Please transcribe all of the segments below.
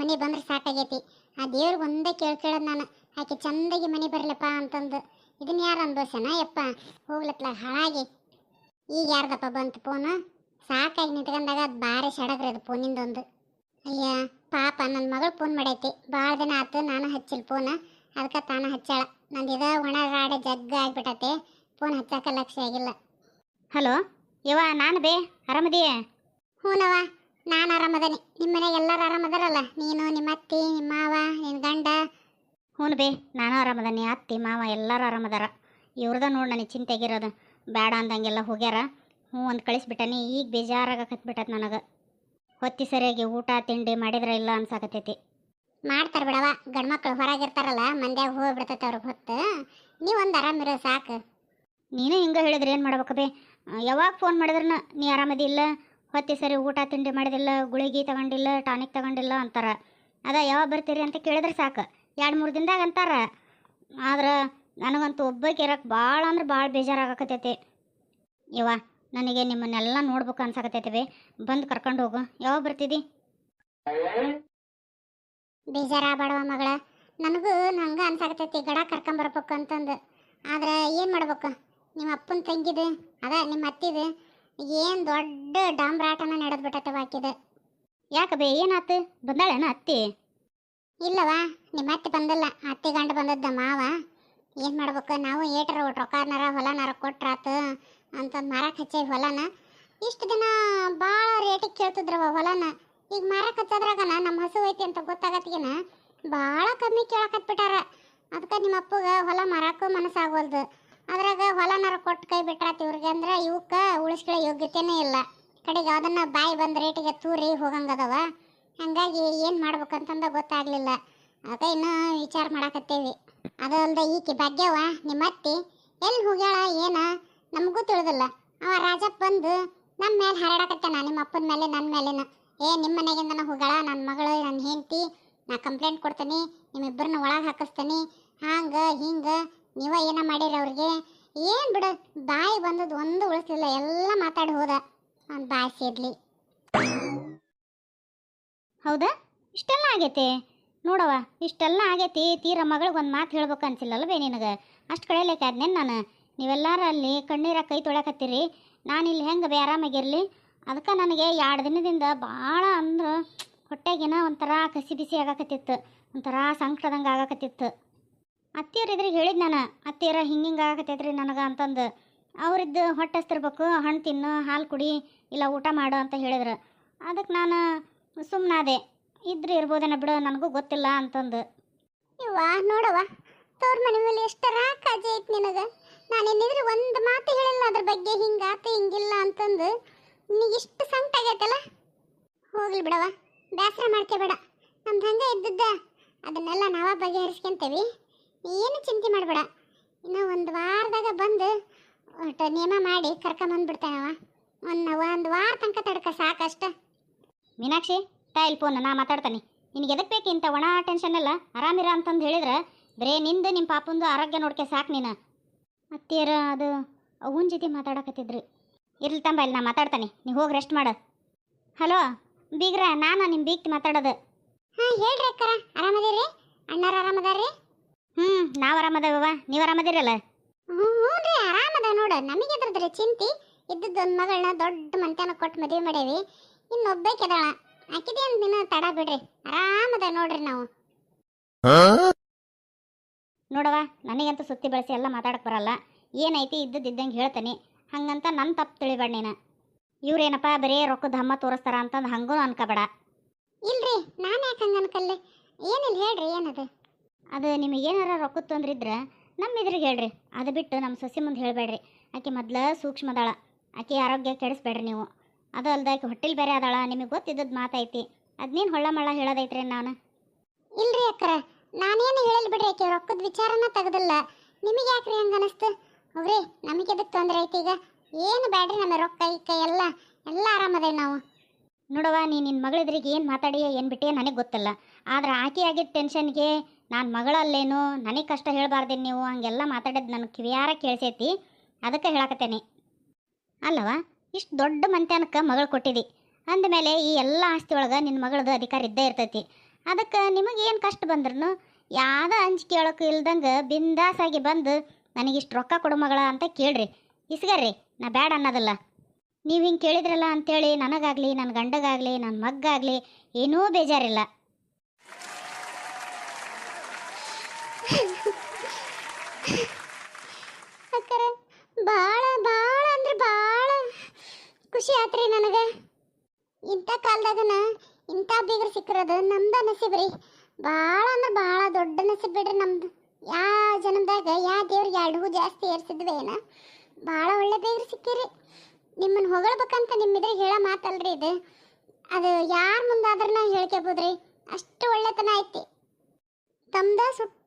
ಮನೆ ಬಂದ್ರೆ ಸಾಕಾಗೈತಿ. ಆ ದೇವ್ರಿಗೆ ಒಂದೇ ಕೇಳ್ಕೊಳ್ಳೋದು ನಾನು. ಆಕೆ ಚಂದಾಗಿ ಮನೆ ಬರಲಪ್ಪ ಅಂತಂದು. ಇದನ್ನ ಯಾರು ಅನ್ಭವಿಸನ ಯಪ್ಪ, ಹೋಗ್ಲತ್ಲ, ಹಾಳಾಗಿ. ಈಗ ಯಾರ್ದಪ್ಪ ಬಂತು ಫೋನು ಸಾಕಾಗಿ ನಿಂತ್ಕೊಂಡಾಗ ಅದು ಭಾರಿ ಸಡಗ್ರಿ ಅದು ಫೋನಿಂದೊಂದು ಅಯ್ಯ, ಪಾಪ ನನ್ನ ಮಗಳು ಫೋನ್ ಮಾಡೈತಿ. ಭಾಳ ದಿನ ಆತು, ನಾನು ಹಚ್ಚಿಲ್ಲ ಫೋನ್ ಅದಕ್ಕೆ ತಾನ ಹಚ್ಚಾಳ. ನಂದು ಇದ ಒಣ ಗಾಡಿ ಜಗ್ಗ ಆಗ್ಬಿಟ್ಟತೆ ಫೋನ್ ಹಚ್ಚಾಕ ಲಕ್ಷ್ಯ ಆಗಿಲ್ಲ. ಹಲೋ, ಯವ್ವ, ನಾನು ಬೇ, ಆರಾಮದಿಯೇ? ಹ್ಞೂನವ್ವ ನಾನು ಆರಾಮದೇನೆ ನಿಮ್ಮ ಮನೆಗೆ ಎಲ್ಲರೂ ಆರಾಮದಾರಲ್ಲ ನೀನು ನಿಮ್ಮ ಅತ್ತಿ ನಿಮ್ಮ ಮಾವ ನಿನ್ನ ಗಂಡ? ಹ್ಞೂ ಬೇ ನಾನು ಆರಾಮದೇನೆ ಅತ್ತಿ ಮಾವ ಎಲ್ಲರೂ ಆರಾಮದಾರ ಇವ್ರದ ನೋಡಿ ನನಗೆ ಚಿಂತೆಗಿರೋದು ಬೇಡ ಅಂದಂಗೆಲ್ಲ ಹೋಗ್ಯಾರ. ಹ್ಞೂ ಒಂದು ಕಳಿಸ್ಬಿಟ್ಟನಿ. ಈಗ ಬೇಜಾರಾಗಕತ್ಬಿಟ್ಟತ್ ನನಗೆ. ಹೊತ್ತಿ ಸರಿಯಾಗಿ ಊಟ ತಿಂಡಿ ಮಾಡಿದ್ರೆ ಇಲ್ಲ ಅನ್ಸಾಕತ್ತೈತಿ. ಮಾಡ್ತಾರೆ ಬಿಡವ ಗಂಡ್ಮಕ್ಳು ಹೊರಗಿರ್ತಾರಲ್ಲ ಮಂದ್ಯಾಗ ಹೋಗ್ಬಿಡ್ತೈತೆ ಅವ್ರಿಗೆ ಹೊತ್ತು. ನೀವು ಒಂದು ಆರಾಮಿರೋ ಸಾಕು. ನೀನು ಹಿಂಗೆ ಹೇಳಿದ್ರೆ ಏನು ಮಾಡ್ಬೇಕು ಬೇ? ಯಾವಾಗ ಫೋನ್ ಮಾಡಿದ್ರೂ ನೀ ಆರಾಮದಿಲ್ಲ ಹೊತ್ತಿ ಸರಿ ಊಟ ತಿಂಡಿ ಮಾಡಿದಿಲ್ಲ, ಗುಳಿಗೆ ತಗೊಂಡಿಲ್ಲ, ಟಾನಿಕ್ ತಗೊಂಡಿಲ್ಲ ಅಂತಾರ. ಅದ ಯಾವಾಗ ಬರ್ತೀರಿ ಅಂತ ಕೇಳಿದ್ರೆ ಸಾಕು. ಎರಡು ಮೂರು ದಿನದಾಗ ಅಂತಾರ. ಆದ್ರೆ ನನಗಂತೂ ಒಬ್ಬಕ್ಕೆ ಇರಕ್ಕೆ ಭಾಳ ಅಂದ್ರೆ ಭಾಳ ಬೇಜಾರಾಗಕತೈತಿ ಇವ ನನಗೆ ನಿಮ್ಮನ್ನೆಲ್ಲ ನೋಡ್ಬೇಕು ಅನ್ಸಕತ್ತೈತಿ ಬಿ. ಬಂದು ಕರ್ಕೊಂಡು ಹೋಗು. ಯಾವಾಗ ಬರ್ತಿದ್ದಿ ಬೇಜಾರಾಗಬೇಡವ ಮಗಳ. ನನಗೂ ನಂಗೆ ಅನ್ಸಾಕತೈತಿ ಗಡ ಕರ್ಕೊಂಬರ್ಬೇಕು ಅಂತಂದು. ಆದ್ರೆ ಏನು ಮಾಡ್ಬೇಕು? ನಿಮ್ಮ ಅಪ್ಪನ ತಂಗಿದು, ಅದ ನಿಮ್ಮ ಅತ್ತಿದು. ಏನು ದೊಡ್ಡ ಡಾಂಬ್ರಾಟನ ನಡೆದ್ಬಿಟ್ಟವ ಆಕಿದು. ಆಕಿದ ಬೇ, ಏನಾತು? ಬಂದಾಳೇನ ಅತ್ತಿ? ಇಲ್ಲವಾ, ನಿಮ್ಮ ಅತ್ತೆ ಬಂದಿಲ್ಲ. ಅತ್ತೆ ಗಂಡ ಬಂದದ್ದ ಮಾವ. ಏನು ಮಾಡ್ಬೇಕು? ನಾವು ಏಟರ ರೊಕ್ಕನಾರ ಹೊಲನಾರ ಕೊಟ್ರಾತು ಅಂತ ಮಾರಕ್ಕೆ ಹಚ್ಚೇವಿ ಹೊಲನ. ಇಷ್ಟು ದಿನ ಭಾಳ ರೇಟಿಗೆ ಕೇಳ್ತಿದ್ರವ ಹೊಲನ. ಈಗ ಮಾರಕ್ಕೆ ಹಚ್ಚೋದ್ರಾಗನ ನಮ್ಮ ಹಸು ಐತಿ ಅಂತ ಗೊತ್ತಾಗತ್ತಿಗೆನ ಭಾಳ ಕಮ್ಮಿ ಕೇಳಕತ್ಬಿಟ್ಟಾರ. ಅದಕ್ಕೆ ನಿಮ್ಮ ಅಪ್ಪಗ ಹೊಲ ಮಾರಕ್ಕೂ ಮನಸ್ಸಾಗೋಲ್ದು. ಅದ್ರಾಗ ಹೊಲನಾರ ಕೊಟ್ಟು ಕೈ ಬಿಟ್ರಾತ ಇವ್ರಿಗೆ ಅಂದ್ರೆ ಇವಕ್ಕೆ ಉಳಿಸ್ಕೊಳ್ಳೋ ಯೋಗ್ಯತೆನೇ ಇಲ್ಲ. ಕಡೆಗೆ ಅದನ್ನ ಬಾಯಿ ಬಂದ ರೇಟಿಗೆ ತೂರಿ ಹೋಗಂಗದವ. ಹಂಗಾಗಿ ಏನು ಮಾಡ್ಬೇಕಂತಂದ ಗೊತ್ತಾಗ್ಲಿಲ್ಲ. ಅದ ಇನ್ನು ವಿಚಾರ ಮಾಡಾಕತ್ತೇವಿ. ಅದಲ್ದೆ ಈಕೆ ಭಾಗ್ಯವ, ನಿಮ್ಮ ಅತ್ತಿ ಎಲ್ಲಿ ಹೋಗ್ಯಾಳ, ಏನ, ನಮಗೂ ತಿಳಿದಿಲ್ಲ. ಅವ ರಾಜ ಬಂದು ನಮ್ಮ ಮೇಲೆ ಹರಡಾಕತ್ತಾನ, ನಿಮ್ಮ ಅಪ್ಪನ ಮೇಲೆ ನನ್ನ ಮೇಲೇನ ಏ, ನಿಮ್ಮ ಮನೆಗಿಂದನ ಹೋಗ್ಯಾಳ ನನ್ನ ಮಗಳು ನನ್ನ ಹೆಂಡತಿ, ನಾ ಕಂಪ್ಲೇಂಟ್ ಕೊಡ್ತೀನಿ ನಿಮ್ಮಿಬ್ಬರನ್ನ ಒಳಗೆ ಹಾಕಿಸ್ತೀನಿ, ಹಾಂಗ, ಹಿಂಗ ನೀವ ಏನ ಮಾಡಿರಿ ಅವ್ರಿಗೆ? ಏನು ಬಿಡು, ಬಾಯಿ ಬಂದದ್ದು ಒಂದು ಉಳಿಸ್ಲಿಲ್ಲ ಎಲ್ಲ ಮಾತಾಡಿ ಹೋದ. ಅವ್ನ ಬಾಯಿ ಸೇದ್ಲಿ. ಹೌದಾ? ಇಷ್ಟೆಲ್ಲ ಆಗೈತೆ? ನೋಡವ್ವ, ಇಷ್ಟೆಲ್ಲ ಆಗೈತಿ, ತೀರ ಮಗಳಿಗೆ ಒಂದು ಮಾತು ಹೇಳ್ಬೇಕು ಅನ್ಸಿಲ್ಲಲ್ಲ ಬೇ ನಿನಗೆ? ಅಷ್ಟು ಕಳೆಯಲಿಕ್ಕೆ ಆದ್ನೇನು ನಾನು? ನೀವೆಲ್ಲಾರ ಅಲ್ಲಿ ಕಣ್ಣೀರ ಕೈ ತೊಳಕತ್ತೀರಿ ನಾನು ಇಲ್ಲಿ ಹೆಂಗೆ ಬೇ ಆರಾಮಾಗಿರಲಿ? ಅದಕ್ಕೆ ನನಗೆ ಎರಡು ದಿನದಿಂದ ಭಾಳ ಅಂದ್ರೆ ಹೊಟ್ಟೆಗಿನ ಒಂಥರ ಕಸಿ ಬಿಸಿ ಆಗಾಕತ್ತಿತ್ತು. ಒಂಥರ ಸಂಕಟದಂಗೆ ಆಗಾಕತ್ತಿತ್ತು. ಅತ್ತಿಯರ ಇದ್ರಿಗೆ ಹೇಳಿದ್ ನಾನು, ಅತ್ತಿಯರ ಹಿಂಗೆ ಹಿಂಗೆ ಆಗತ್ತೈತ್ರಿ ನನಗೆ ಅಂತಂದು. ಅವ್ರದ್ದು ಹೊಟ್ಟೆ ಹಸ್ತಿರ್ಬೇಕು ಹಣ್ಣು ತಿನ್ನು, ಹಾಲು ಕುಡಿ, ಇಲ್ಲ ಊಟ ಮಾಡು ಅಂತ ಹೇಳಿದ್ರು. ಅದಕ್ಕೆ ನಾನು ಸುಮ್ಮನಾದೆ ಇದ್ರೆ ಇರ್ಬೋದೇನ ಬಿಡು, ನನಗೂ ಗೊತ್ತಿಲ್ಲ ಅಂತಂದು. ಇವ್ವ ನೋಡವ್ವ ತೋರ್ ಮನೆ ಮೇಲೆ ಎಷ್ಟರ ಕಾಜಿ ಐತಿ ನಿನಗ. ನಾನು ಏನಿದ್ರೆ ಒಂದು ಮಾತು ಹೇಳಿಲ್ಲ ಅದ್ರ ಬಗ್ಗೆ ಹಿಂಗಾತ ಹಿಂಗಿಲ್ಲ ಅಂತಂದು. ನಿನಗೆ ಇಷ್ಟು ಸಂಕಟ ಆಗೈತಲ್ಲ? ಹೋಗ್ಲಿ ಬಿಡವ ಬೇಸರ ಮಾಡ್ಕೋಬೇಡ ನಮ್ದು ಹಂಗೆ ಇದ್ದದ್ದ, ಅದನ್ನೆಲ್ಲ ನಾವ ಬಗೆಹರಿಸ್ಕೊಂತೇವಿ. ಏನು ಚಿಂತೆ ಮಾಡಬೇಡ. ಇನ್ನು ಒಂದು ವಾರದಾಗ ಬಂದು, ಒಟ್ಟು ನೇಮ ಮಾಡಿ ಕರ್ಕೊಂಬಂದ್ಬಿಡ್ತಾನವ ಒಂದು ಒಂದು ವಾರ ತನಕ ತಡ್ಕ ಸಾಕಷ್ಟ. ಮೀನಾಕ್ಷಿ ತಾಯಿಲ್ ಫೋನ್ ನಾ ಮಾತಾಡ್ತಾನೆ. ನಿನಗೆ ಎದಕ್ಕೆ ಬೇಕು ಇಂಥ ಒಣ ಟೆನ್ಷನ್ ಎಲ್ಲ? ಆರಾಮಿರ ಅಂತಂದು ಹೇಳಿದ್ರೆ, ಬರೇ ನಿಂದು ನಿಮ್ಮ ಪಾಪಂದು ಆರೋಗ್ಯ ನೋಡ್ಕೆ ಸಾಕು ನೀನು. ಅತ್ತೆಯರ ಅದು ಅವನ ಜೊತೆ ಮಾತಾಡಕತ್ತಿದ್ರಿ. ಇರ್ಲಿ ತಂಬ, ಇಲ್ಲಿ ನಾ ಮಾತಾಡ್ತಾನೆ. ನೀವು ಹೋಗಿ ರೆಸ್ಟ್ ಮಾಡು. ಹಲೋ, ಬೀಗ್ರ, ನಾನು ನಿಮ್ಮ ಬೀಗ್ತಿ ಮಾತಾಡೋದು? ಹಾಂ, ಹೇಳ್ರಿ ಅಕ್ಕರ. ಆರಾಮದೀರಿ? ಅಣ್ಣಾರು ಆರಾಮದಾರ್ರಿ? ಹ್ಞೂ ನಾವ್ ಆರಾಮದವ ನೀವ್ ಆರಾಮದಿರಲ್ಲ? ಹ್ಞೂ ರೀ ಆರಾಮದ ನೋಡು. ನಮಗೆ ಅದ್ರದ್ರೆ ಚಿಂತಿ. ಇದ್ದದ್ದು ಒಂದು ಮಗಳನ್ನ ದೊಡ್ಡ ಮಂತ್ಯಾನ ಕೊಟ್ಟು ಮದುವೆ ಮಾಡೇವಿ. ಇನ್ನೊಬ್ಬಕ್ಕೆ ಅದಾಳ. ಆಕಿದೆ ಅಂತ ದಿನ ತಡ ಬಿಡ್ರಿ. ಆರಾಮದ ನೋಡ್ರಿ ನಾವು. ನೋಡವ ನನಗಂತೂ ಸುತ್ತಿ ಬಳಸಿ ಎಲ್ಲ ಮಾತಾಡಕ್ ಬರಲ್ಲ. ಏನೈತಿ ಇದ್ದದ್ ಇದ್ದಂಗೆ ಹೇಳ್ತಾನೆ. ಹಂಗಂತ ನನ್ನ ತಪ್ಪು ತಿಳಿಬೇಡ ನೀನ. ಇವ್ರೇನಪ್ಪ ಬರೀ ರೊಕ್ಕದ ಹಮ್ಮ ತೋರಿಸ್ತಾರ ಅಂತಂದು ಹಂಗೂ ಅನ್ಕೋಬೇಡ. ಇಲ್ರಿ ನಾನು ಯಾಕೆ ಹಂಗೆ ಅನ್ಕಲ್ಲೆ? ಏನಿಲ್ಲ ಹೇಳ್ರಿ ಏನದು? ಅದು ನಿಮಗೆ ಏನಾರ ರೊಕ್ಕದ ತೊಂದ್ರೆ ಇದ್ರೆ ನಮ್ಮ ಇದ್ರಿಗೆ ಹೇಳ್ರಿ. ಅದು ಬಿಟ್ಟು ನಮ್ಮ ಸಸಿ ಮುಂದೆ ಹೇಳಬೇಡ್ರಿ. ಆಕೆ ಮೊದ್ಲ ಸೂಕ್ಷ್ಮದಾಳ. ಆಕೆ ಆರೋಗ್ಯ ಕೆಡಿಸ್ಬೇಡ್ರಿ ನೀವು. ಅದು ಅಲ್ದ ಆಕೆ ಹೊಟ್ಟೆಲಿ ಬೇರೆ ಅದಾಳ. ನಿಮಗೆ ಗೊತ್ತಿದ್ದದ್ದು ಮಾತೈತಿ. ಅದ್ನೇನು ಹೊಳ್ಳ ಮಳ್ಳ ಹೇಳೋದೈತ್ರಿ ನಾನು ಇಲ್ರಿ ಅಕ್ಕರ. ನಾನೇನು ಹೇಳಲಿ ಬಿಡ್ರಿ ಆಕೆ. ರೊಕ್ಕದ ವಿಚಾರನ ತೆಗೆದಿಲ್ಲ. ನಿಮಗೆ ಯಾಕ್ರಿ ಹಂಗೆ ಅನಿಸ್ತು? ಹೋಗ್ರಿ ನಮಗೆ ಅದಕ್ಕೆ ತೊಂದರೆ ಐತಿ ಈಗ? ಏನು ಬ್ಯಾಡ್ರಿ ನಮ್ಮ ರೊಕ್ಕ ಇಕ್ಕ ಎಲ್ಲ. ಎಲ್ಲ ಆರಾಮದೇವಿ ನಾವು? ನೋಡವ್ವ ನೀ ನಿನ್ನ ಮಗಳಿದ್ರಿಗೆ ಏನು ಮಾತಾಡಿ ಏನು ಬಿಟ್ಟೆ ನನಗೆ ಗೊತ್ತಿಲ್ಲ. ಆದ್ರೆ ಆಕೆ ಆಗಿದ್ದ ಟೆನ್ಷನ್ಗೆ ನಾನು ಮಗಳಲ್ಲೇನು? ನನಗೆ ಕಷ್ಟ ಹೇಳಬಾರ್ದೇನು ನೀವು? ಹಂಗೆಲ್ಲ ಮಾತಾಡೋದು ನನ್ನ ಕಿವಿಯಾರ ಕೇಳಿಸೈತಿ. ಅದಕ್ಕೆ ಹೇಳಕತ್ತೇನೆ. ಅಲ್ಲವ? ಇಷ್ಟು ದೊಡ್ಡ ಮಂತ್ಯಾನಕ್ಕೆ ಮಗಳು ಕೊಟ್ಟಿದ್ದಿ ಅಂದಮೇಲೆ ಈ ಎಲ್ಲ ಆಸ್ತಿ ಒಳಗೆ ನಿನ್ನ ಮಗಳದು ಅಧಿಕಾರ ಇದ್ದೇ ಇರ್ತೈತಿ. ಅದಕ್ಕೆ ನಿಮಗೇನು ಕಷ್ಟ ಬಂದ್ರೂ ಯಾವುದೋ ಅಂಜಿಕೆ ಕೇಳೋಕೆ ಇಲ್ದಂಗೆ ಬಿಂದಾಸಾಗಿ ಬಂದು ನನಗಿಷ್ಟು ರೊಕ್ಕ ಕೊಡು ಮಗಳ ಅಂತ ಕೇಳ್ರಿ. ಇಸ್ಗರ್ರಿ, ನಾ ಬ್ಯಾಡ ಅನ್ನೋದಲ್ಲ. ನೀವು ಹಿಂಗೆ ಕೇಳಿದ್ರಲ್ಲ ಅಂಥೇಳಿ ನನಗಾಗಲಿ ನನ್ನ ಗಂಡಗಾಗಲಿ ನನ್ನ ಮಗ್ಗಾಗಲಿ, ಏನೂ ಬೇಜಾರಿಲ್ಲ. ಅಕ್ಕರ ಭಾಳ ಭಾಳ ಅಂದ್ರೆ ಭಾಳ ಖುಷಿ ಆತ್ರಿ ನನಗೆ. ಇಂಥ ಕಾಲದಾಗನ ಇಂಥ ಬೀಗರು ಸಿಕ್ಕಿರೋದು ನಮ್ದ ನಸೀಬ್ ರೀ. ಭಾಳ ಅಂದ್ರೆ ಭಾಳ ದೊಡ್ಡ ನಸೀಬ್ ಬಿಡ್ರಿ ನಮ್ದು. ಯಾ ಜನ್ಮದಾಗ ಯಾ ದೇವ್ರಿಗೆ ಎರಡು ಜಾಸ್ತಿ ಏರ್ಸಿದ್ವಿ ಏನ? ಭಾಳ ಒಳ್ಳೆ ಬೀಗರು ಸಿಕ್ಕಿರಿ. ನಿಮ್ಮನ್ನು ಹೊಗಳ್ಬೇಕಂತ ನಿಮ್ಮಿದ್ರೆ ಹೇಳೋ ಮಾತಲ್ರಿ ಇದು. ಅದು ಯಾರ ಮುಂದಾದ್ರೂ ಹೇಳ್ಕೊಬೋದ್ರಿ? ಅಷ್ಟು ಒಳ್ಳೆತನ ಐತಿ. ತಮ್ದ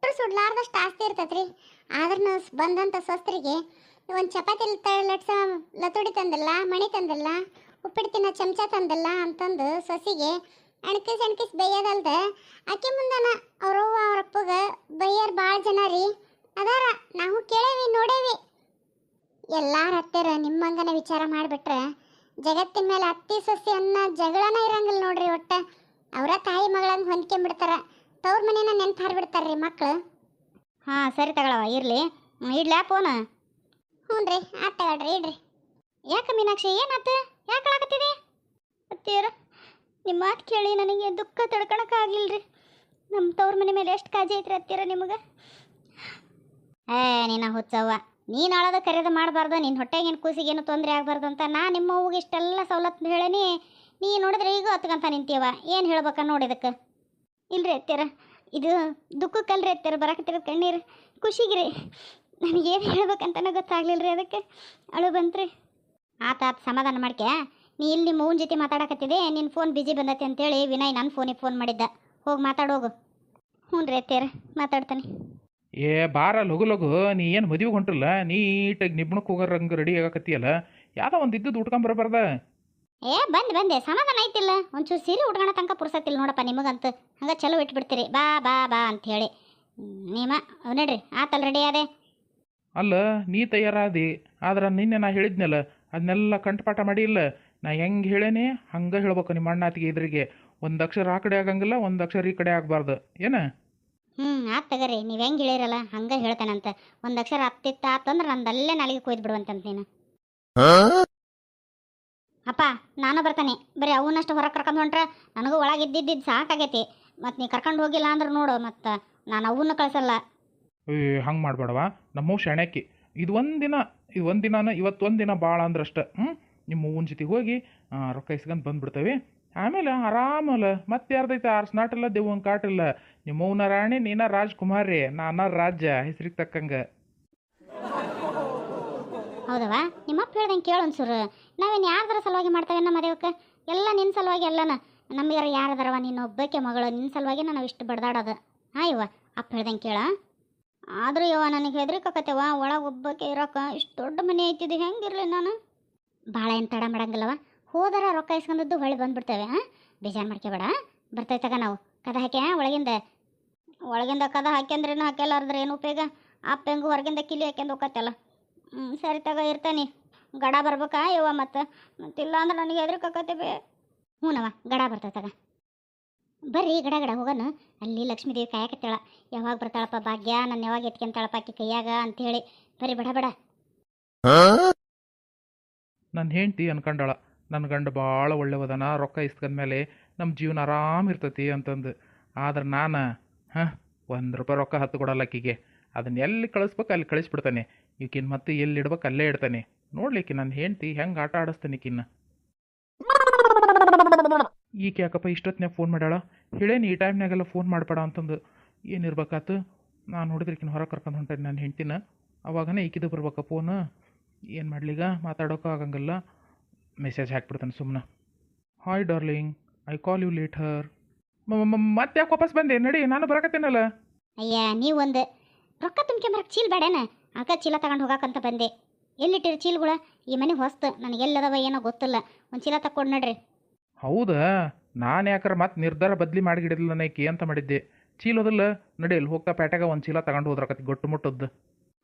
ಸುಟ್ಟರು ಸುಡ್ಲಾರ್ದಷ್ಟು ಆಸ್ತಿ ಇರ್ತೈತ್ರಿ. ಆದ್ರೂ ಬಂದಂಥ ಸ್ವಸ್ಥರಿಗೆ ಒಂದು ಚಪಾತಿ ಲಟ್ಸ, ಲತುಡಿ ತಂದಲ್ಲ, ಮಣಿ ತಂದಲ್ಲ ಉಪ್ಪಿಟ್ಟು ತಿನ್ನೋ ಚಮಚ ತಂದಲ್ಲ ಅಂತಂದು ಸೊಸಿಗೆ ಅಣಕಿಸ್ ಅಣಕಿಸ್ ಬೈಯೋದಲ್ದ ಆಕೆ ಮುಂದನ ಅವ್ರವ್ವ ಅವ್ರ ಅಪ್ಪಗ ಬೈಯರ್ ಭಾಳ ಜನ ರೀ. ಅದಾರ, ನಾವು ಕೇಳೇವಿ, ನೋಡೇವಿ. ಎಲ್ಲಾರ ಹತ್ತಿರ ನಿಮ್ಮಂಗನ ವಿಚಾರ ಮಾಡಿಬಿಟ್ರೆ ಜಗತ್ತಿನ ಮೇಲೆ ಅತ್ತಿ ಸೊಸಿ ಅನ್ನ ಜಗಳನ ಇರಂಗಿಲ್ಲ ನೋಡ್ರಿ ಒಟ್ಟ. ಅವರ ತಾಯಿ ಮಗಳಂಗೆ ಹೊಂದ್ಕೊಂಡ್ಬಿಡ್ತಾರ ತವ್ರ ಮನೇನ ನೆನ್ಪು ಹಾರ್ಬಿಡ್ತಾರ್ರಿ ಮಕ್ಳು. ಹಾಂ ಸರಿ ತಗೊಳವ ಇರಲಿ. ಇಡ್ಲಾ ಫೋನ್ ಹ್ಞೂ ರೀ ಆತ್ ತಗೊಳ್ರಿ ಇಡ್ರಿ. ಯಾಕೆ ಮೀನಾಕ್ಷಿ ಏನಾತ ಯಾಕೆ ಆಗತ್ತಿದೆ ಅತ್ತೀರ ನಿಮ್ಮ ಮಾತು ಕೇಳಿ ನನಗೆ ದುಃಖ ತಡ್ಕೊಳಕ್ಕಾಗಿಲ್ಲ ರೀ ನಮ್ಮ ತವ್ರ ಮನೆ ಮೇಲೆ ಎಷ್ಟು ಕಾಜಿ ಐತ್ರಿ ಅತ್ತೀರ ನಿಮಗೆ? ಏ ನಿನ್ನ ಹುಚ್ಚವ್ವ ನೀನು ಅಳದ ಕರೆದ ಮಾಡಬಾರ್ದು ನಿನ್ನ ಹೊಟ್ಟೆಗೇನು ಕೂಸಿಗೇನು ತೊಂದರೆ ಆಗಬಾರ್ದು ಅಂತ ನಾ ನಿಮ್ಮ ಅವ್ಗೆ ಇಷ್ಟೆಲ್ಲ ಸವಲತ್ತು ಹೇಳೇನಿ. ನೀ ನೋಡಿದ್ರೆ ಈಗ ಹೊತ್ಕಂತ ನಿಂತೀವ ಏನು ಹೇಳ್ಬೇಕ ನೋಡಿದಕ್ಕೆ ಇಲ್ರಿ ಅತ್ತೀರ ಇದು ದುಃಖಕ್ಕಲ್ರಿ ಅತ್ತೀರ ಬರಾಕತ್ತಿರೋ ಕಣ್ಣೀರು. ಖುಷಿಗ್ರಿ. ನನಗೇನು ಹೇಳ್ಬೇಕಂತನೇ ಗೊತ್ತಾಗ್ಲಿಲ್ಲ ರೀ ಅದಕ್ಕೆ. ಅಳು ಬಂತ್ರಿ. ಆತ ಆತ, ಸಮಾಧಾನ ಮಾಡ್ಕೆ ನೀ ಇಲ್ಲಿ ನಿಮ್ಮ ಜೊತೆ ಮಾತಾಡಕತ್ತಿದೆ ನಿನ್ನ ಫೋನ್ ಬಿಜಿ ಬಂದೈತೆ ಅಂತೇಳಿ ವಿನಯ್ ನನ್ನ ಫೋನಿಗೆ ಫೋನ್ ಮಾಡಿದ್ದ. ಹೋಗಿ ಮಾತಾಡೋಗು ಹ್ಞೂ ರೀ ಅತ್ತೀರ ಮಾತಾಡ್ತಾನೆ. ಏ, ಬಾರ ಲಘು ಲಘು, ನೀ ಏನು ಮದುವೆ ಹೊಂಟಿಲ್ಲ ನೀಟಾಗಿ ನಿಬ್ಣಕ್ಕೆ ಹೋಗೋರಂಗೆ ರೆಡಿ ಆಗಕತ್ತಿಯಲ್ಲ? ಯಾವುದೋ ಒಂದು ಇದ್ದದ್ದು ಉಟ್ಕೊಂಬರಬಾರ್ದ ಏ ಬಂದು ಬಂದೆ. ಸಮಾಧಾನ ಐತಿಲ್ಲ ಒಂಚೂರು ಸೀರೆ ಉಟ್ಕೊಳ ತನಕ ಪುರ್ಸತ್ತಿಲ್ಲ ನೋಡಪ್ಪ ನಿಮಗಂತೂ. ಹಂಗೆ ಚಲೋ ಇಟ್ಬಿಡ್ತೀರಿ. ಬಾ ಬಾ ಬಾ ಅಂತ ಹೇಳಿ ನೀಮ ನೋಡ್ರಿ. ಆತಲ್ಲ ರೆಡಿ ಅದೇ ಅಲ್ಲ ನೀ ತಯಾರಾದಿ. ಆದ್ರೆ ನಿನ್ನೆ ನಾ ಹೇಳಿದ್ನಲ್ಲ ಅದನ್ನೆಲ್ಲ ಕಂಠಪಾಠ ಮಾಡಿ ಇಲ್ಲ ನಾ ಹೆಂಗೆ ಹೇಳೇನಿ? ಹಂಗೆ ಹೇಳ್ಬೇಕು ನಿಮ್ಮ ಅಣ್ಣಾತಿಗೆ ಇದ್ರಿಗೆ ಒಂದು ಅಕ್ಷರ ಆ ಕಡೆ ಆಗಂಗಿಲ್ಲ ಒಂದು ಅಕ್ಷರ ಈ ಕಡೆ ಆಗಬಾರ್ದು. ಏನ? ಹ್ಞೂ ಆತ್ ತಗರಿ. ನೀವು ಹೆಂಗೆ ಹೇಳಿರಲ್ಲ ಹಂಗೆ ಹೇಳ್ತಾನಂತ. ಒಂದು ಅಕ್ಷರ ಹತ್ತಿತ್ತ ಆತಂದ್ರೆ ನಂದು ಅಲ್ಲೇ ನಾಲಿಗೆ ಕೊಯ್ದು ಬಿಡುವಂತಂತ ನೀನು. ಅಪ್ಪ, ನಾನು ಬರ್ತಾನೆ. ಬರೀ ಅವನಷ್ಟು ಹೊರಗೆ ಕರ್ಕೊಂಡು ಹೊಂಟ್ರೆ ನನಗೂ ಒಳಗೆ ಇದ್ದಿದ್ದು ಸಾಕಾಗೈತಿ. ಮತ್ತು ನೀ ಕರ್ಕೊಂಡು ಹೋಗಿಲ್ಲ ಅಂದ್ರೆ ನೋಡು ಮತ್ತು ನಾನು ಅವನ್ನ ಕಳಿಸಲ್ಲ. ಏ, ಹಂಗೆ ಮಾಡಬೇಡವ? ನಮ್ಮವ್ ಶಣಕ್ಕಿ. ಇದು ಒಂದು ದಿನ, ಇದು ಒಂದು ದಿನಾನ, ಇವತ್ತು ಒಂದಿನ ದಿನ ಭಾಳ ಅಂದ್ರಷ್ಟ ಹ್ಞೂ ನಿಮ್ಮ ಹೂವಿನ ಜೊತೆಗೆ ಹೋಗಿ ರೊಕ್ಕ ಇಸ್ಕೊಂಡು ಬಂದ್ಬಿಡ್ತೇವೆ. ಆಮೇಲೆ ಆರಾಮಲ್ಲ ಮತ್ತೆ ಯಾರ್ದೈತೆ? ಆರ್ಸ್ ನಾಟಿಲ್ಲ ದೇವನ್ ಕಾಟಿಲ್ಲ ನಿಮ್ಮ ರಾಣಿ, ನೀನ ರಾಜ್ಕುಮಾರಿ, ನಾನ ರಾಜ್ಯ, ಹೆಸರಿಗೆ ತಕ್ಕಂಗೆ. ಹೌದವಾ? ನಿಮ್ಮಪ್ಪ ಹೇಳ್ದಂಗೆ ಕೇಳು ಒಂಚೂರು. ನಾವೇನು ಯಾರ್ದಾರ ಸಲುವಾಗಿ ಮಾಡ್ತೇವೆ ನಮ್ಮ ಮದುವೆಕ್ಕೆ ಎಲ್ಲ ನಿನ್ನ ಸಲುವಾಗಿ ಎಲ್ಲನ. ನಮಗೆ ಯಾರದಾರವ? ನೀನು ಒಬ್ಬಕ್ಕೆ ಮಗಳು. ನಿನ್ನ ಸಲುವಾಗಿ ನಾವು ಇಷ್ಟು ಬಡ್ದಾಡೋದು. ಹಾಂ ಇವ ಅಪ್ಪ ಹೇಳ್ದಂಗೆ ಕೇಳ. ಆದರೂ ಇವ ನನಗೆ ಹೆದರಿಕತ್ತೇವ ಒಳಗೆ ಒಬ್ಬಕ್ಕೆ ಇರೋಕೆ ಇಷ್ಟು ದೊಡ್ಡ ಮನೆ ಐತಿದ್ದು ಹೆಂಗಿರಲಿ ನಾನು? ಭಾಳ ಏನು ತಡ ಮಾಡಂಗಿಲ್ಲವ. ಹೋದರ ರೊಕ್ಕ ಇಸ್ಕೊಂಡದ್ದು ಹೊಳ್ಳಿ ಬಂದ್ಬಿಡ್ತೇವೆ, ಹಾಂ? ಬೇಜಾರು ಮಾಡ್ಕೋಬೇಡ ತಗ ನಾವು. ಕದ ಹಾಕ್ಯ? ಒಳಗಿಂದ. ಒಳಗಿಂದ ಕದ ಹಾಕ್ಯಂದ್ರೇನು ಹಾಕ್ಯಲ್ಲಾರ್ದ್ರೆ ಏನು ಉಪಯೋಗ? ಅಪ್ಪ ಹೆಂಗು ಹೊರಗಿಂದ ಕಿಲಿ ಹಾಕ್ಯಂದು ಹೋಗತ್ತಲ್ಲ ಹ್ಞೂ ಸರಿ ತಗೋ, ಇರ್ತಾನೆ. ಗಡ ಬರ್ಬೇಕಾ? ಇವ ಮತ್ತೆ? ಮತ್ತಿಲ್ಲ ಅಂದ್ರೆ ನನಗೆ ಹೆದರ್ಕತ್ತೆ ಬೇ. ಹ್ಞೂನವ ಗಡ ಬರ್ತೈತೆ ತಗ. ಬರ್ರಿ, ಗಡ ಗಡ ಹೋಗೋಣ ಅಲ್ಲಿ ಲಕ್ಷ್ಮೀದೇವಿ ಕಾಯಕತ್ತಾಳ. ಯಾವಾಗ ಬರ್ತಾಳಪ್ಪ ಭಾಗ್ಯ? ನನ್ನ ಯಾವಾಗ ಎತ್ಕೊಂತಾಳಪ್ಪ ಆಕಿ ಕೈಯಾಗ ಹೇಳಿ. ಬರ್ರಿ, ಬಡ ಬಡ. ನನ್ನ ಹೆಂಡತಿ ಅನ್ಕೊಂಡಾಳ. ನನ್ನ ಗಂಡ ಭಾಳ ಒಳ್ಳೆವದನ. ರೊಕ್ಕ ಇಸ್ಕೊಂಡ್ಮೇಲೆ ನಮ್ಮ ಜೀವನ ಆರಾಮ ಇರ್ತೈತಿ ಅಂತಂದು. ಆದ್ರೆ ನಾನು, ಹಾಂ, ಒಂದು ರೂಪಾಯಿ ರೊಕ್ಕ ಹತ್ತು ಕೊಡಲ್ಲ ಆಕಿಗೆ. ಅದನ್ನ ಎಲ್ಲಿ ಕಳಿಸ್ಬೇಕು ಅಲ್ಲಿ ಕಳಿಸ್ಬಿಡ್ತಾನೆ. ಈಕಿನ ಮತ್ತೆ ಎಲ್ಲಿ ಇಡ್ಬೇಕು ಅಲ್ಲೇ ಇಡ್ತಾನೆ. ನೋಡ್ಲಿಕ್ಕೆ ನನ್ನ ಹೆಂಡ್ತಿ ಹೆಂಗೆ ಆಟ ಆಡಿಸ್ತಾನೆ ಈಕಿನ್ನ. ಈಕೆ ಯಾಕಪ್ಪ ಇಷ್ಟೊತ್ತಿನಾಗ ಫೋನ್ ಮಾಡ್ಯಾಳ? ಹೇಳೇನಿ ಈ ಟೈಮ್ನಾಗೆಲ್ಲ ಫೋನ್ ಮಾಡಬೇಡ ಅಂತಂದು. ಏನಿರ್ಬೇಕಾತು ನಾನು ನೋಡಿದ್ರೆ ಈಕಿನ ಹೊರಗೆ ಕರ್ಕೊಂಡು ಹೊಂಟೇನಿ ನನ್ನ ಹೆಂಡ್ತಿನ. ಅವಾಗನೇ ಈಕಿದು ಬರ್ಬೇಕ ಫೋನ್ ಏನು ಮಾಡ್ಲಿಗ? ಮಾತಾಡೋಕ್ಕೂ ಆಗಂಗಿಲ್ಲ. ಮೆಸೇಜ್ ಹಾಕ್ಬಿಡ್ತಾನೆ ಸುಮ್ಮನೆ hi darling I call you later ಮತ್ತೆ ಯಾಕೆ ವಾಪಸ್ ಬಂದೆ? ನಡಿ, ನಾನು ಬರಕತ್ತೇನಲ್ಲ? ಅಯ್ಯ ನೀವು ಒಂದು ರೊಕ್ಕ ತುಂಬ್ಕೊಂಬರಕ್ಕೆ ಚೀಲ್ ಬೇಡೇನ ಅಕ್ಕ ಚೀಲ ತಗೊಂಡು ಹೋಗಾಕಂತ ಬಂದೆ. ಎಲ್ಲಿಟ್ಟಿರಿ ಚೀಲಗಳು? ಈ ಮನೆ ಹೊಸ್ತು ನನಗೆ ಎಲ್ಲದವ ಏನೋ ಗೊತ್ತಿಲ್ಲ. ಒಂದು ಚೀಲ ತಕ್ಕೊಂಡು ನಡ್ರಿ. ಹೌದಾ? ನಾನು ಯಾಕಾರ ಮತ್ತೆ ನಿರ್ಧಾರ ಬದಲಿ ಮಾಡಿಗಿಡಿಲ್ಲ ನೈಕಿ ಅಂತ ಮಾಡಿದ್ದೆ. ಚೀಲದಲ್ಲ ನಡಿ ಇಲ್ಲಿ ಹೋಗ್ತಾ ಪೇಟೆಗೆ ಒಂದು ಚೀಲ ತಗೊಂಡು ಹೋದ್ರಕತಿ ಗೊಟ್ಟು ಮುಟ್ಟದ್ದು.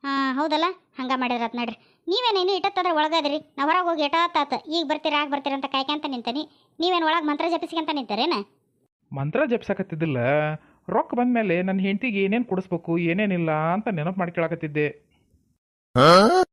ಹಾಂ ಹೌದಲ್ಲ? ಹಂಗೆ ಮಾಡಿರತ್ ನಡ್ರಿ. ನೀವೇನೇನು ಇಟ್ಟತ್ತದ್ರ ಒಳಗದ್ರಿ? ನಾ ಹೊರಗೆ ಹೋಗಿ ಇಟ್ಟಾತಾತ ಈಗ ಬರ್ತೀರಾ ಆಗ ಬರ್ತೀರಾ ಅಂತ ಕಾಯ್ಕೊಂತ ನಿಂತೀನಿ. ನೀವೇನು ಒಳಗೆ ಮಂತ್ರ ಜಪಿಸ್ಕೊಂತ ನಿಂತಾರೇನ? ಮಂತ್ರ ಜಪಿಸಕತ್ತಿದ್ದಿಲ್ಲ. ರೊಕ್ಕ ಬಂದಮೇಲೆ ನನ್ನ ಹೆಂಡತಿಗೆ ಏನೇನು ಕೊಡಿಸ್ಬೇಕು ಏನೇನಿಲ್ಲ ಅಂತ ನೆನಪು ಮಾಡ್ಕೊಳಕತ್ತಿದ್ದೆ 嗯、